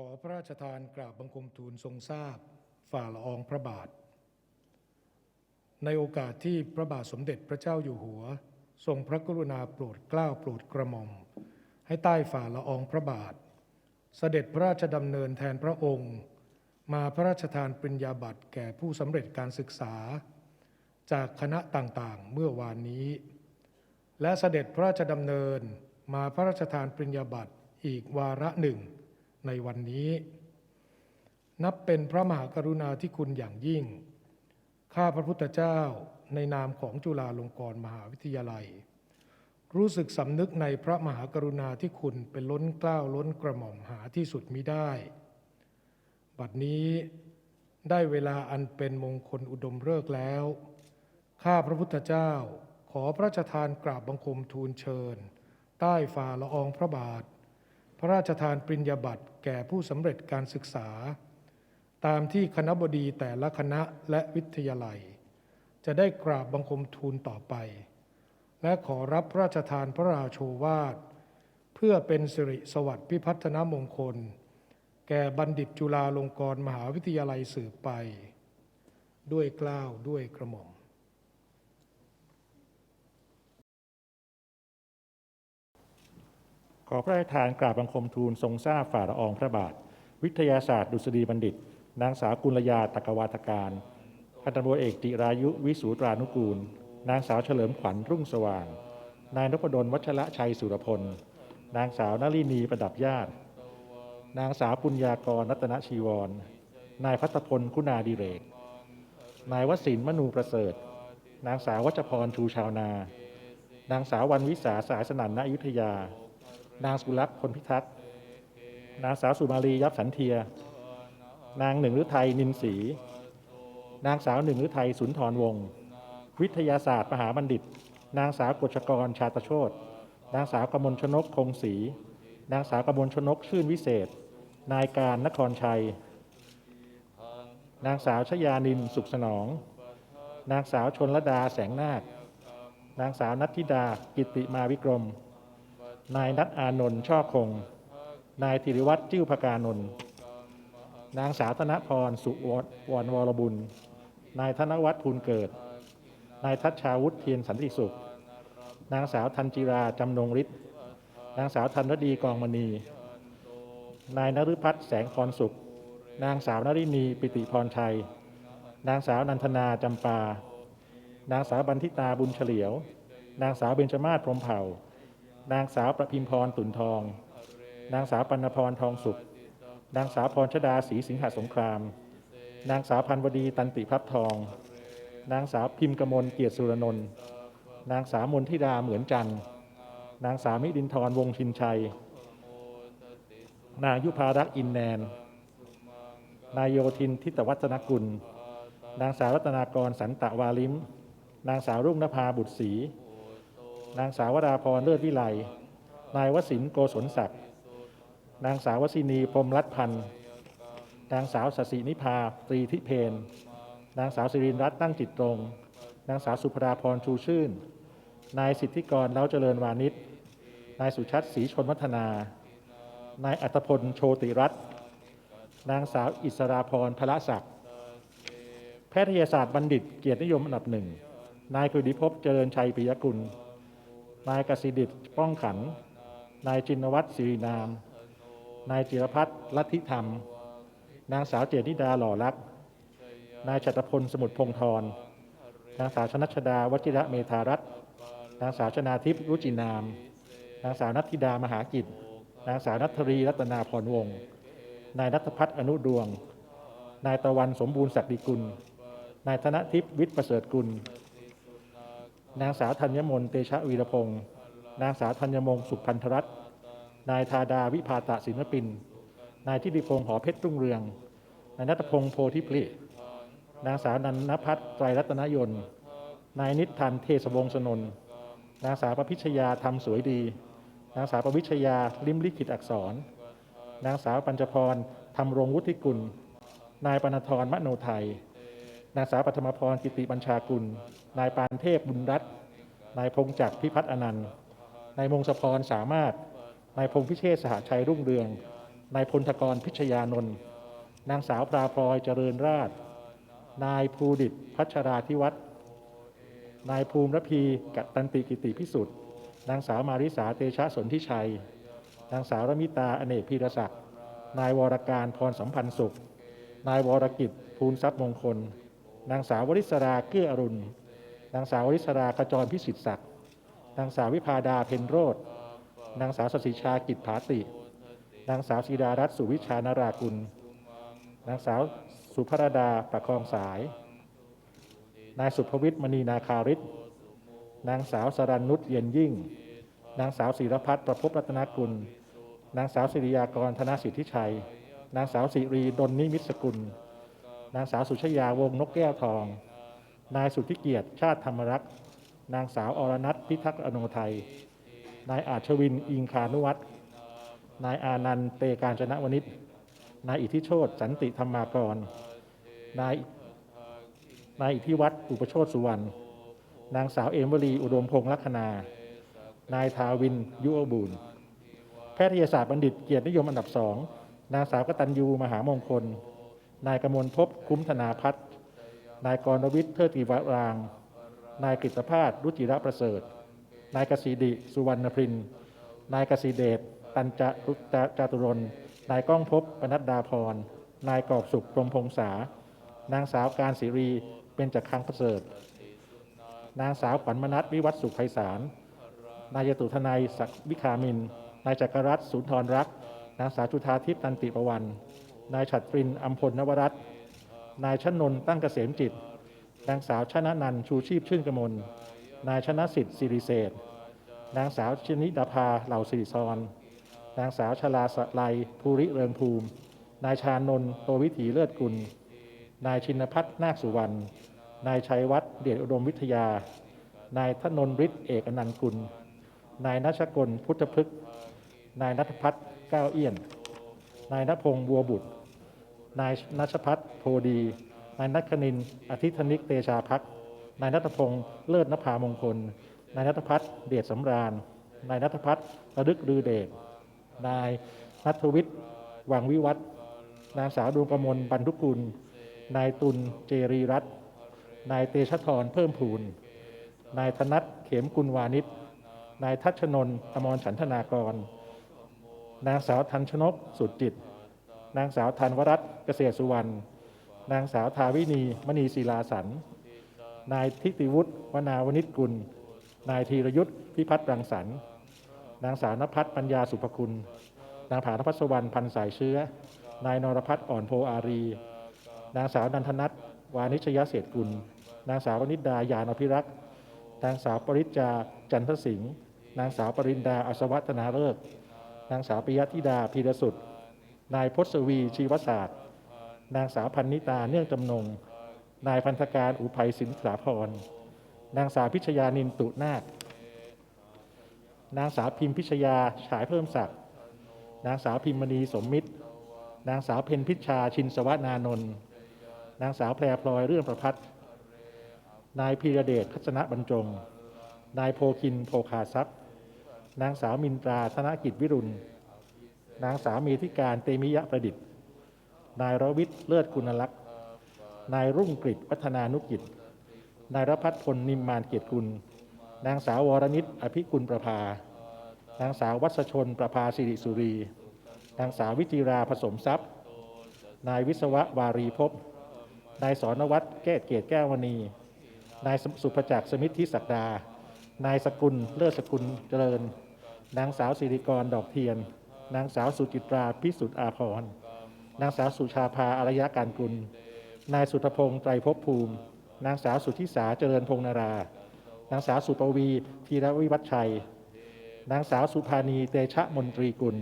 ขอพระราชทานกราบบังคมทูลทรงทราบ ฝ่าละอองพระบาท ในโอกาสที่พระบาทสมเด็จพระเจ้าอยู่หัว ทรงพระกรุณาโปรดเกล้าโปรดกระหม่อม ให้ใต้ฝ่าละอองพระบาท เสด็จพระราชดำเนินแทนพระองค์ มาพระราชทานปริญญาบัตรแก่ผู้สำเร็จการศึกษา จากคณะต่างๆเมื่อวานนี้ และเสด็จพระราชดำเนินมาพระราชทานปริญญาบัตรอีกวาระหนึ่ง ในวันนี้ นับเป็นพระมหากรุณาธิคุณอย่างยิ่ง ข้าพระพุทธเจ้าในนามของจุฬาลงกรณ์มหาวิทยาลัย รู้สึกสำนึกในพระมหากรุณาธิคุณเป็นล้นเกล้าล้นกระหม่อมหาที่สุดมิได้ บัดนี้ได้เวลาอันเป็นมงคลอุดมฤกษ์แล้ว ข้าพระพุทธเจ้าขอพระราชทานกราบบังคมทูลเชิญ ใต้ฝ่าละอองพระบาท พระราชทานปริญญาบัตรแก่ผู้สำเร็จการศึกษา ตามที่คณะบดีแต่ละคณะและวิทยาลัย จะได้กราบบังคมทูลต่อไป และขอรับพระราชทานพระราโชวาท เพื่อเป็นสิริสวัสดิ์พิพัฒนมงคล แก่บัณฑิตจุฬาลงกรณ์มหาวิทยาลัยสืบไป ด้วยกล้าวด้วยกระหม่อม ขอพระราชทานกราบบังคมทูลทรงทราบฝ่าละอองพระบาท วิทยาศาสตร์ ดุษฎีบัณฑิต นางสาวกุลยาตกวาทการพันตำรวจเอกจิรายุวิสูตรานุกูล นางสาวเฉลิมขวัญรุ่งสว่าง นายนพดลวัชระชัยสุรพล นางสาวนลินีประดับญาติ นางสาวปุญญากรรัตนชีวร นายพัฒพลคุณาดิเรก นายวสินมนูประเสริฐ นางสาววัชพรชูชาวนา นางสาววันวิสาสายสนันณอยุธยา นางสุรักษ์พลพิทักษ์ นางสาวสุมาลียับสันเทีย นางหนึ่งฤทัยนินศรี นางสาวหนึ่งฤทัยสุนทรวงศ์ วิทยาศาสตร์มหาบัณฑิต นางสาวกฤษกรชาตโชตนางสาวกมลชนกคงศรี นางสาวกมลชนกชื่นวิเศษ นายการนครชัย นางสาวชยานินสุขสนอง นางสาวชนลดาแสงนาคนางสาวนัทธิดากิติมาวิกรม นายนัทอานนท์ช่อคง นายธิริวัตรจิ้วพกานนท์นางสาวธนพรสุวรรณวรบุญ นายธนวัฒน์ภูลเกิด นายทัชชาวุฒิเทียนสันติสุข นางสาวธันจิราจำนงฤทธิ์นางสาวธันรดีกองมณี นายนฤพัฒน์แสงพรสุข นางสาวนรินีปิติพรชัย นางสาวนันทนาจำปา นางสาวบันทิตาบุญเฉลียว นางสาวเบญจมาศพรหมเผ่า นางสาวประพิมพรตุนทอง นางสาวปัณพรทองสุข นางสาวพรชดาศรีสิงหสงคราม นางสาวพันวดีตันติพับทอง นางสาวพิมพ์กมลเกียรติสุรนนท์ นางสาวมนทิดาเหมือนจันทร์นางสาวมิดินทรวงชินชัย นางยุพารักษ์อินแนน นายโยธินทิตวัฒนกุล นางสาวรัตนากรสันตะวาลิม นางสาวรุ่งนภาบุตรศรี นางสาววราพรเลิศวิไลนายวสินโกศลศักดิ์ นางสาวสินีพรมรัตน์พันธ์ นางสาวสศินิพาตรีทิเพน นางสาวสิรินรัตน์ตั้งจิตตรง นางสาวสุภราพรชูชื่น นายสิทธิกรเล้าเจริญวานิช นายสุชัดศรีชนวัฒนา นายอัตพลโชติรัตน์ นางสาวอิสราพรพระศักดิ์ แพทยศาสตร์บัณฑิตเกียรตินิยมอันดับหนึ่ง นายกฤษภพเจริญชัยปิยกุล นายกสิดิตป้องขัน นายจินวัตรศิรินาม นายจิรพัฒน์ลัทธิธรรม นางสาวเจนิดาหล่อรัก นายชัตพลสมุทรพงธร นางสาวชนัชดาวชิระเมธารัตน์นางสาวชนาทิพย์รุจินาม นางสาวนัทธิดามหากิจ นางสาวนัทรีรัตนาพรวงศ์นายนัทพัฒน์อนุดวง นายตะวันสมบูรณ์ศักดิกุล นายธนทิพย์วิทย์ประเสริฐกุล นางสาวธัญมนเตชะวีรพงศ์นางสาวธัญมงสุขพันธรัตน์นายธาดาวิภาตะศิลปิน นายทิติพงศ์หอเพชรรุ่งเรือง นายนัทพงศ์โพธิพลินางสาวนันนพัฒน์ไตรรัตนยนต์นายนิทันเทศวงศ์สนนนางสาวประพิชยาทำสวยดี นางสาวประวิชยาลิมลิขิตอักษร นางสาวปัญจพรทำรงวุฒิกุล นายปณธรมโนไทย นางสาวปฐมพรกิติบัญชากุล นายปานเทพบุญรัตน์นายพงจักรพิพัฒน์อนันต์ นายมงสพรสามารถ นายพงพิเชษสหชัยรุ่งเรือง นายพลธกรพิชยานนท์ นางสาวปราพลอยเจริญราช นายภูดิตพัชราธิวัฒน์นายภูมิระพีกัตตันติกิติพิสุทธิ์ นางสาวมาริสาเตชะสนธิชัย นางสาวรมิตาอเนกพีรศักดิ์ นายวรการพรสัมพันธ์สุข นายวรกิจภูลทรัพย์มงคล นางสาววริศราเกื้ออรุณ นางสาววริศราขจรพิสิทธิศักดิ์ นางสาววิพาดาเพ็ญโรธนางสาวสศิชากิจผาติ นางสาวสีดารัตน์สุวิชานารากุล นางสาวสุภรดาประคองสาย นายสุภวิทย์มณีนาคาริศนางสาวสรันนุชเย็นยิ่ง นางสาวศิรพัฒน์ประพบรัตนกุล นางสาวสิริยากรธนสิทธิชัย นางสาวสิรีดลนิมิตสกุล นางสาวสุชยาวงนกแก้วทอง นายสุทธิเกียรติชาติธรรมรักษ์นางสาวอรนัทพิทักษ์อโนไทย นายอาชวินอิงคานุวัตรนายอานันต์เตการจนะวณิชนายอิทธิโชตสันติธรรมากร นายนายอิทธิวัตรอุปโชตสุวรรณ นางสาวเอมวลีอุดมพงษ์ลัคนา นายทาวินยุอบูรณ์แพทยศาสตร์บัณฑิตเกียรตินิยมอันดับสอง นางสาวกตัญญูมหามงคล นายกมลภพคุ้มธนาพัฒน์นายกรณวิทย์เทิดติวราง นายกฤษภาสรุจิระประเสริฐ นายกสิดิสุวรรณพรินนายกสิเดชตันจะรุจจาตุรนนายก้องภพปนัดดาพร นายกอบสุขพรมพงษานางสาวการศิรีเป็นจักขังประเสริฐ นางสาวขวัญมนัสวิวัฒน์สุขไพศาล นายยตุทนายศักวิคามิน นายจักรรัตน์สุนทรรัก นางสาวจุธาทิพย์ตันติประวัน นายฉัตรินอัมพลนวรัตน์นายชนนตั้งเกษมจิต นางสาวชนะนันชูชีพชื่นกมล นายชนะสิทธิ์สิริเศษนางสาวชนิดาภาเหล่าสิริซรนางสาวชลาสไลภูริเริงภูมิ นายชานนท์โตวิถีเลิศกุล นายชินพัฒนนาคสุวรรณ นายชัยวัฒน์เดชอุดมวิทยา นายธนนท์ฤทธิ์เอกอนันต์กุล นายนัชกลพุทธพฤกษ์นายนัทพัฒน์ก้าวเอี้ยน นายณพงษ์บัวบุตร นายนัชพัฒน์โพดี นายนัทคณิน อธิธนิกเตชาพักนายนัทพงษ์เลิศนภามงคล นายนัทพัฒน์เดชสำราญ นายนัทพัฒน์ระลึกลือเดช นายนัทวิทย์วังวิวัฒน์นางสาวดวงกมลบรรทุกุล นายตุลเจรีรัตน์ นายเตชะธรเพิ่มพูน นายธนัทเขมกุลวานิช นายทัชนน์อมรฉันธนากร นางสาวทันชนกสุดจิต นางสาวธันวรัตน์เกษตรสุวรรณ นางสาวทาวินีมณีศิลาสัน นายทิติวุฒิวนาวนิชกุล นายธีรยุทธพิพัฒน์รังสรรค์ นางสาวนภัสปัญญาสุภคุณ นางผานภัสวรรณพันสายเชื้อ นายนรพัฒน์อ่อนโพอารี นางสาวนันทนัทวานิชยเศษกุล นางสาววนิดายานอภิรักษ์ นางสาวปริจจาจันทสิงห์ นางสาวปรินดาอัศวัฒนาเลิก นางสาวปิยธิดาพีรสุด นายพศวีชีวศาสตร์ นางสาวพันนิตาเนื่องจำนง นายพันธการอุภัยสินสาพร นางสาวพิชยานินตุนาคนางสาวพิมพิชยาฉายเพิ่มศักดิ์นางสาวพิมมณีสมมิตร นางสาวเพนพิชชาชินสวานานนท์นางสาวแพรพลอยเรื่องประพัฒน์นายพีระเดชพัฒนบรรจง นายโพคินโพคาทรัพย์ นางสาวมินตราธนกิจวิรุณ นางสาวเมธิการเตมิยะประดิษฐ์ นายรวิทย์เลิศกุณลักษณ์ นายรุ่งกฤษวัฒนานุกิจ นายรพัฒน์พลนิมมานเกียรติกุล นางสาววรนิตอภิกุลประภา นางสาววัชชนประภาสิริสุรี นางสาววิจิราผสมทรัพย์ นายวิศวะวารีภพนายสอนวัตรแก้เกียรติแก้วมณี นายสุภจักรสมิทธิศักดา นายสกุลเลิศสกุลเจริญ นางสาวสิริกรดอกเทียน นางสาวสุจิตราพิสุทธิ์อาภรณ์นางสาวสุชาภาอารยะการกุล นายสุทพงศ์ไตรภพภูมิ นางสาวสุทธิสาเจริญพงนารา นางสาวสุปวีธีรวิวัฒชัย นางสาวสุภานีเตชะมนตรีกุล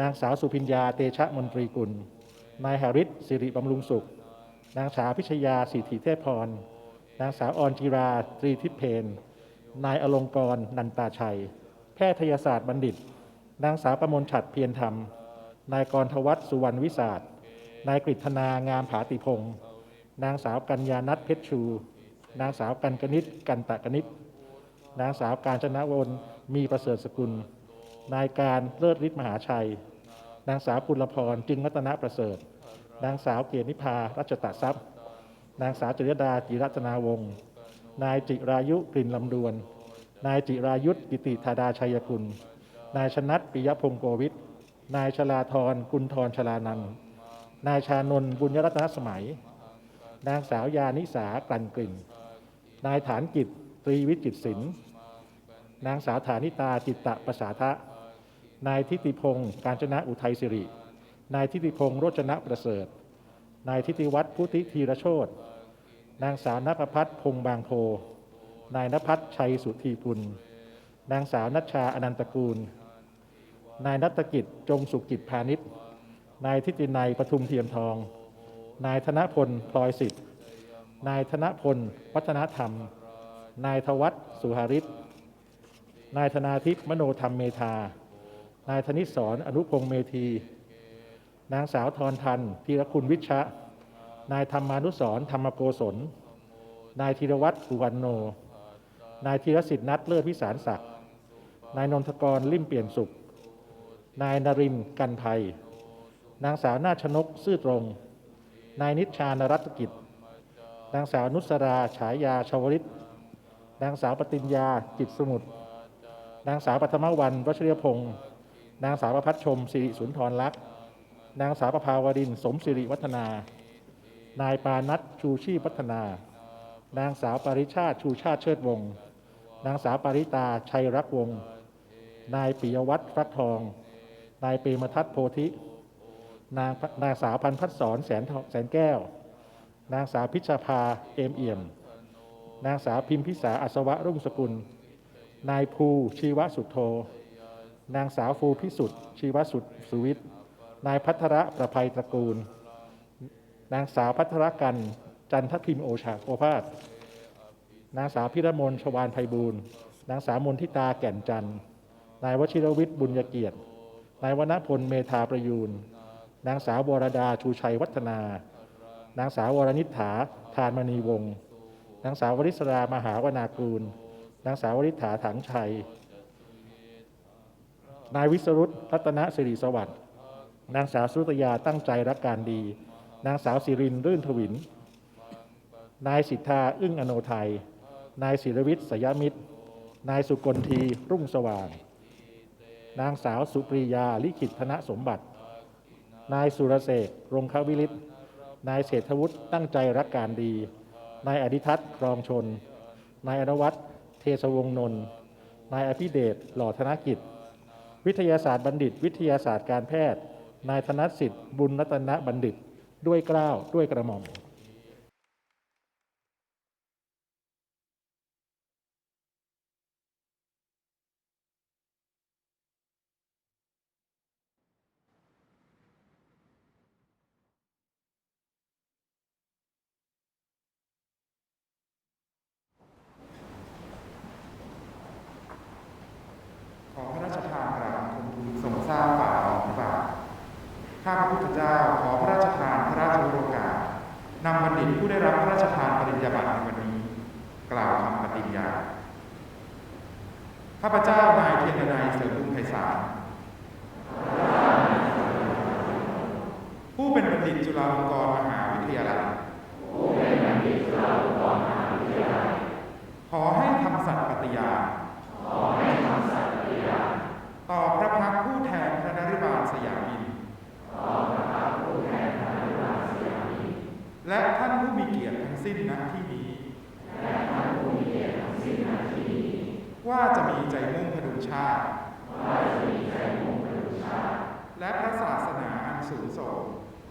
นางสาวสุพิญญาเตชะมนตรีกุล นายหริศสิริบำรุงสุข นางสาวพิชยาสิทธิเทพพร นางสาวออนจิราตรีทิพเพน นายอลงกรนันตาชัย แพทยศาสตร์บัณฑิต นางสาวประมลฉัตรเพียรธรรม นายกรทวัฒน์สุวรรณวิสาทนายกฤษณางามผาติพงศ์นางสาวกัญญานัทเพชรชู นางสาวกันกนิษกันตะกนิษนางสาวการจนะวนมีประเสริฐสกุล นายการเลิศฤทธิ์มหาชัย นางสาวปุณพรจึงรัตนประเสริฐ นางสาวเกียรตินิพารัชตะทรัพย์ นางสาวจริยดาจิรัตนาวงศ์นายจิรายุกลิ่นลำดวน นายจิรายุทธกิติธาดาชัยกุล นายชนัทปิยพงศ์โกวิทนายชลาธรกุลธรชลานันนายชานนบุญยรัตนสมัย นางสาวยานิสากลั่นกลิ่น นายฐานกิจตรีวิจิตศิลป์นางสาวฐานิตาจิตตะประสาทะ นายทิติพงศ์การจนะอุทัยสิริ นายทิติพงศ์โรจนะประเสริฐ นายทิติวัฒน์พุทธิธีรโชตนางสาวนภพัฒน์พงษ์บางโพ นายนภัสชัยสุธีกุล นางสาวนัชชาอนันตกูล นายนัตกิจจงสุขจิตพาณิชย์ นายทิตินัยปทุมเทียมทอง นายธนพลพลอยสิทธิ์ นายธนพลวัฒนธรรม นายทวัฒน์สุหาริศนายธนาทิพย์มโนธรรมเมธา นายธนิศรอนุพงษ์เมธี นางสาวทรทันธีรคุณวิชะ นายธรรมานุสรธรรมโกศล นายธีรวัตรสุวรรณโน นายธีรสิทธิ์นัทเลิศพิสารศักดิ์ นายนนทกรลิ่มเปลี่ยนสุข นายนรินทร์กันภัย นางสาวนาชนกซื่อตรง นายนิชานรัตกิจ นางสาวนุสราฉายาชาวริต นางสาวปติญญาจิตสมุทร นางสาวปฐมวันวชริยพงศ์นางสาวประพัฒชมสิริสุนทรลักษณ์ นางสาวประภาวรินสมสิริวัฒนา นายปานัทชูชีพัฒนา นางสาวปริชาติชูชาติเชิดวงศ์นางสาวปริตาชัยรักวงศ์นายปิยวัฒน์ฟักทอง นายปรมทัศโพธิ นางนางสาวพันพัฒสอนแสนทองแสนแก้ว นางสาวพิชภาเอมเอี่ยม นางสาวพิมพิสาอัศวะรุ่งสกุล นายภูชีวสุโธ นางสาวฟูพิสุทธิ์ชีวสุสุวิทย์ นายพัทระประภัยตระกูล นางสาวพัทรกันจันทพิมโอชาโอภาส นางสาวพิรมนชวานไพบูลนางสาวมนทิตาแก่นจันทร์ นายวชิรวิทย์บุญยเกียรติ นายวณพลเมธาประยูน นางสาววรดาชูชัยวัฒนา นางสาววรนิษฐาทานมณีวงศ์ นางสาววริศรามหาวนากูล นางสาววริษฐาถังชัย นายวิสรุตรัตนสิริสวัสดิ์ นางสาวสุตยาตั้งใจรักการดี นางสาวสิรินรื่นทวิน นายสิทธาอึ้งอโนไทย นายศิรวิทย์สยามิตร นายสุกลทีรุ่งสว่าง นางสาวสุปรียาลิขิตธนสมบัติ นายสุรเสกรงควิริศนายเศรษฐวุฒิตั้งใจรักการดี นายอดิทัศน์ครองชน นายอนวัตรเทศวงศนนท์ นายอภิเดชหล่อธนกิจ วิทยาศาสตร์บัณฑิต วิทยาศาสตร์การแพทย์ นายธนสิทธิ์บุญรัตนบัณฑิต ด้วยเกล้าวด้วยกระหม่อม ขอพระราชทานกราบบังคมทูลทรงทราบฝ่าละอองพระบาทข้าพระพุทธเจ้าขอพระราชทานพระราชโอกาสนำบัณฑิตผู้ได้รับพระราชทานปริญญาบัตรในวันนี้ กล่าวคำปฏิญญา ข้าพเจ้านายเทียนนายเสริมบุญไพศาล ผู้เป็นบัณฑิตจุฬาลงกรณ์มหาวิทยาลัย ขอให้ทำสัตย์ปฏิญาณต่อพระพักตร์ผู้แทนพระนริบาลสยามิน และท่านผู้มีเกียรติทั้งสิ้นณที่นี้ว่าจะมีใจมุ่งพดุงชาติ และพระศาสนาอันสูงส่ง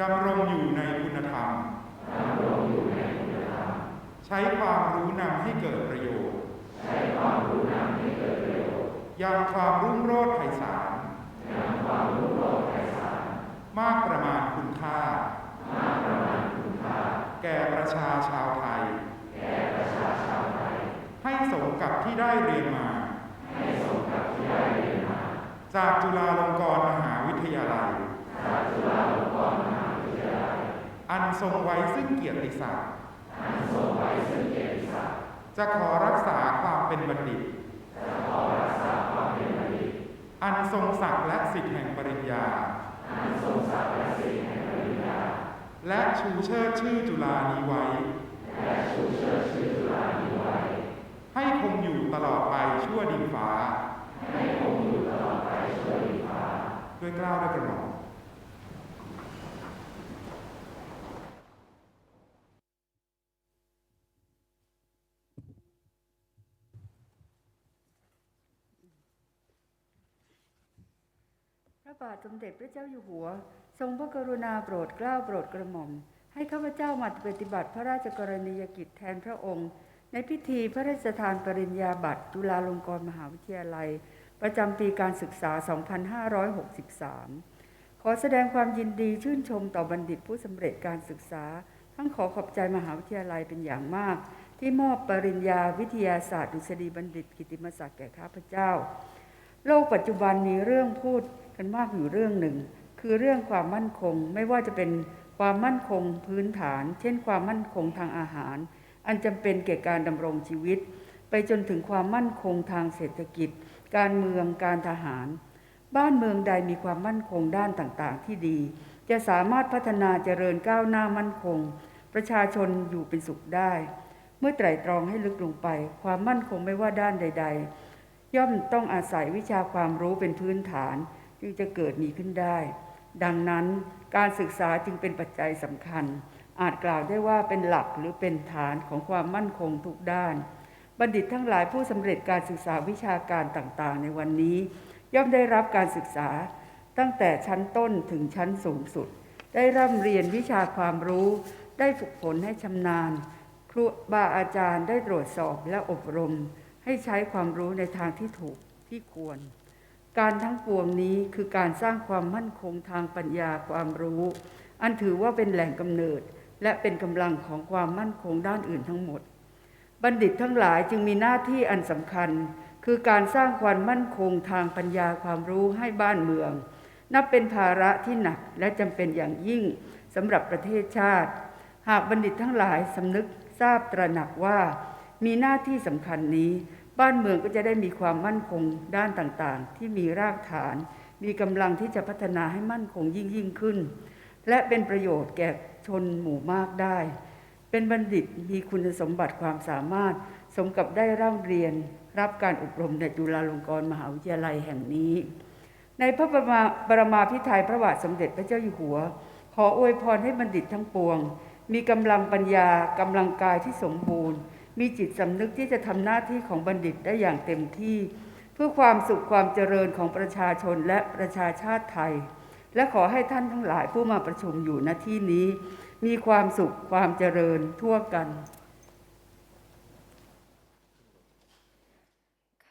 ดำรงอยู่ในคุณธรรม ใช้ความรู้นำให้เกิดประโยชน์ยังความรุ่งโรจน์ไพศาลมากประมาณคุณค่า แก่ประชาชาวไทย ให้สมกับที่ได้เรียนมา จากจุฬาลงกรณ์มหาวิทยาลัย อันทรงไว้ซึ่งเกียรติศักดิ์จะขอรักษาความเป็นบัณฑิต อันทรงศักดิ์และสิทธิแห่งปริญญา และชูเชิดชื่อจุฬานี้ไว้ ให้คงอยู่ตลอดไปชั่วดินฟ้า ด้วยเกล้าวด้วยกระหม่อม พ ระบาทสมเด็จพระเจ้าอยู่หัว ทรงพระกรุณาโปรดเกล้าโปรดกระหม่อม ให้ข้าพเจ้ามาปฏิบัติพระราชกรณียกิจแทนพระองค์ ในพิธีพระราชทานปริญญาบัตรจุฬาลงกรณ์มหาวิทยาลัย ประจำปีการศึกษา 2563 ขอแสดงความยินดีชื่นชมต่อบัณฑิตผู้สำเร็จการศึกษา ทั้งขอขอบใจมหาวิทยาลัยเป็นอย่างมาก ที่มอบปริญญาวิทยาศาสตร์ดุษฎีบัณฑิตกิตติมศักดิ์แก่ข้าพเจ้า โลกปัจจุบันมีเรื่องพูด กันมากอยู่เรื่องหนึ่ง คือเรื่องความมั่นคงไม่ว่าจะเป็นความมั่นคงพื้นฐาน เช่น ความมั่นคงทางอาหาร อันจำเป็นแก่การดำรงชีวิต ไปจนถึงความมั่นคงทางเศรษฐกิจ การเมืองการทหาร บ้านเมืองใดมีความมั่นคงด้านต่างๆ ที่ดี จะสามารถพัฒนาเจริญก้าวหน้ามั่นคง ประชาชนอยู่เป็นสุขได้ เมื่อไตร่ตรองให้ลึกลงไป ความมั่นคงไม่ว่าด้านใด ๆ ย่อมต้องอาศัยวิชาความรู้เป็นพื้นฐาน จึงจะเกิดมีขึ้นได้ ดังนั้นการศึกษาจึงเป็นปัจจัยสำคัญ อาจกล่าวได้ว่าเป็นหลักหรือเป็นฐานของความมั่นคงทุกด้าน บัณฑิตทั้งหลายผู้สำเร็จการศึกษาวิชาการต่างๆ ในวันนี้ ย่อมได้รับการศึกษาตั้งแต่ชั้นต้นถึงชั้นสูงสุด ได้ร่ำเรียนวิชาความรู้ ได้ฝึกฝนให้ชำนาญ ครูบาอาจารย์ได้ตรวจสอบและอบรม ให้ใช้ความรู้ในทางที่ถูกที่ควร การทั้งปวงนี้คือการสร้างความมั่นคงทางปัญญาความรู้ อันถือว่าเป็นแหล่งกำเนิด และเป็นกำลังของความมั่นคงด้านอื่นทั้งหมด บัณฑิตทั้งหลายจึงมีหน้าที่อันสำคัญ คือการสร้างความมั่นคงทางปัญญาความรู้ให้บ้านเมือง นับเป็นภาระที่หนักและจำเป็นอย่างยิ่งสำหรับประเทศชาติ หากบัณฑิตทั้งหลายสำนึกทราบตระหนักว่า มีหน้าที่สำคัญนี้ บ้านเมืองก็จะได้มีความมั่นคงด้านต่างๆ ที่มีรากฐาน มีกำลังที่จะพัฒนาให้มั่นคงยิ่งยิ่งขึ้น และเป็นประโยชน์แก่ชนหมู่มากได้ เป็นบัณฑิตมีคุณสมบัติความสามารถ สมกับได้ร่ำเรียน รับการอบรมในจุฬาลงกรณ์มหาวิทยาลัยแห่งนี้ ในพระบรมรมาภิไธยพระบาทสมเด็จพระเจ้าอยู่หัว ขออวยพรให้บัณฑิตทั้งปวง มีกำลังปัญญากำลังกายที่สมบูรณ์ มีจิตสำนึกที่จะทำหน้าที่ของบัณฑิตได้อย่างเต็มที่ เพื่อความสุขความเจริญของประชาชนและประชาชาติไทย และขอให้ท่านทั้งหลายผู้มาประชุมอยู่ณที่นี้ มีความสุขความเจริญทั่วกัน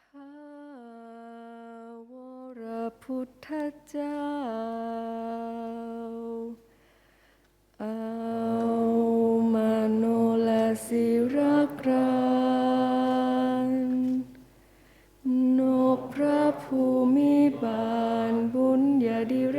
ข้าวรพุทธเจ้าเอามาโนและศิร ภูมิบาลบุญญาดิเร